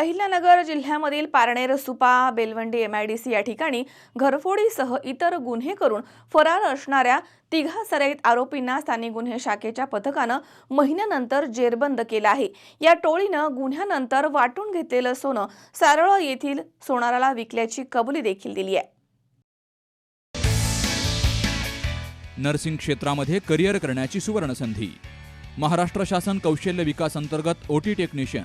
अहिल्यानगर जिल्ह्यामधील पारनेर सुपा बेलवंडी एमआयडीसी या ठिकाणी घरफोडीसह इतर गुन्हे करून फरार असणाऱ्या तिघा सराईत आरोपींना स्थानिक गुन्हे शाखेच्या पथकानं महिन्यानंतर जेरबंद केलं आहे. या टोळीनं गुन्ह्यानंतर वाटून घेतलेलं सोनं सारळ येथील सोनाराला विकल्याची कबुली देखील दिली आहे. नर्सिंग क्षेत्रामध्ये करिअर करण्याची सुवर्णसंधी. महाराष्ट्र शासन कौशल्य विकास अंतर्गत OT technician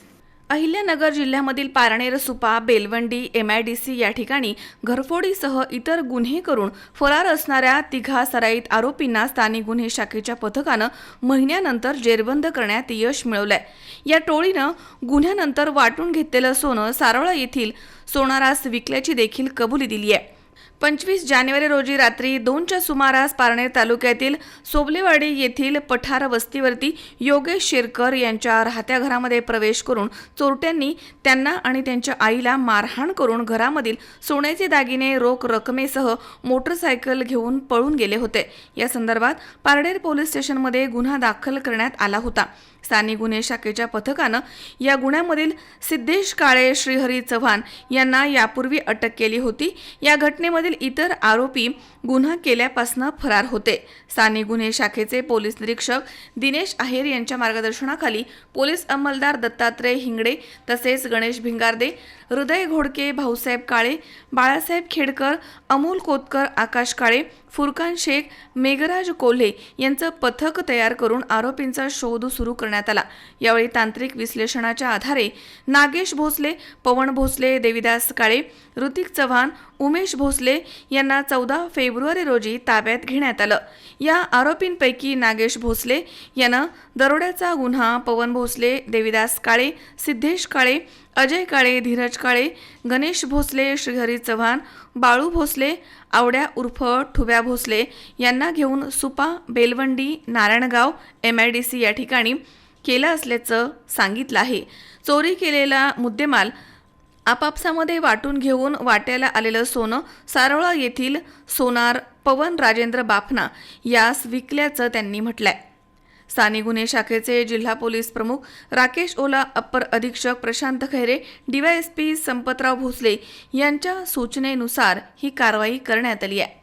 अहिल्यानगर जिल्ह्यामधील Parner Supa Belwandi M I D C या ठिकाणी घरफोडीसह इतर गुन्हे करून फरार असणाऱ्या तिघा सराईत आरोपींना स्थानिक गुन्हे शाखेच्या पथकानं महिन्यानंतर जेरबंद करण्यात यश मिळवलंय. या टोळीनं गुन्ह्यानंतर वाटून घेतलेलं सोनं सारोळा येथील सोनारास विकल्याची देखील कबुली दिली आहे पंचवीस जानेवारी रोजी रात्री दोनच्या सुमारास पारनेर तालुक्यातील सोबलेवाडी येथील पठार वस्तीवरती योगेश शेरकर यांच्या राहत्या घरामध्ये प्रवेश करून चोरट्यांनी त्यांना आणि त्यांच्या आईला मारहाण करून घरामधील सोन्याचे दागिने रोख रकमेसह मोटरसायकल घेऊन पळून गेले होते. या संदर्भात पारनेर पोलीस स्टेशनमध्ये गुन्हा दाखल करण्यात आला होता. स्थानिक गुन्हे शाखेच्या पथकानं या गुन्ह्यामधील सिद्धेश काळे श्रीहरी चव्हाण यांना यापूर्वी अटक केली होती. या घटनेमधील इतर आरोपी गुन्हा केल्यापासून फरार होते. साने गुन्हे शाखेचे पोलीस निरीक्षक दिनेश आहेर यांच्या मार्गदर्शनाखाली पोलीस अंमलदार दत्तात्रय हिंगडे तसेच गणेश भिंगारदे हृदय घोडके भाऊसाहेब काळे बाळासाहेब खेडकर अमोल कोतकर आकाश काळे फुरकान शेख मेघराज कोल्हे यांचं पथक तयार करून आरोपींचा शोध सुरू करण्यात आला. यावेळी तांत्रिक विश्लेषणाच्या आधारे नागेश भोसले पवन भोसले देविदास काळे ऋतिक चव्हाण उमेश भोसले यांना चौदा फेब्रुवारी रोजी ताब्यात घेण्यात आलं. या आरोपींपैकी नागेश भोसले यानं दरोड्याचा गुन्हा पवन भोसले देविदास काळे सिद्धेश काळे अजय काळे धीरज काळे गणेश भोसले श्रीहरी चव्हाण बाळू भोसले आवड्या उर्फ ठुब्या भोसले यांना घेऊन Supa Belwandi Narayangaon M I D C या ठिकाणी केलं असल्याचं सांगितलं आहे. चोरी केलेला मुद्देमाल आपापसामध्ये वाटून घेऊन वाट्याला आलेलं सोनं सारोळा येथील सोनार पवन राजेंद्र बाफना यास विकल्याचं त्यांनी म्हटलंय. स्थानिक गुन्हे शाखेचे जिल्हा पोलीस प्रमुख राकेश ओला अप्पर अधीक्षक प्रशांत खैरे डीवायएसपी संपतराव भोसले यांच्या सूचनेनुसार ही कारवाई करण्यात आली आहे.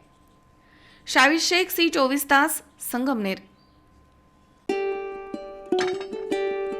शावीर शेख सी चोवीस तास संगमनेर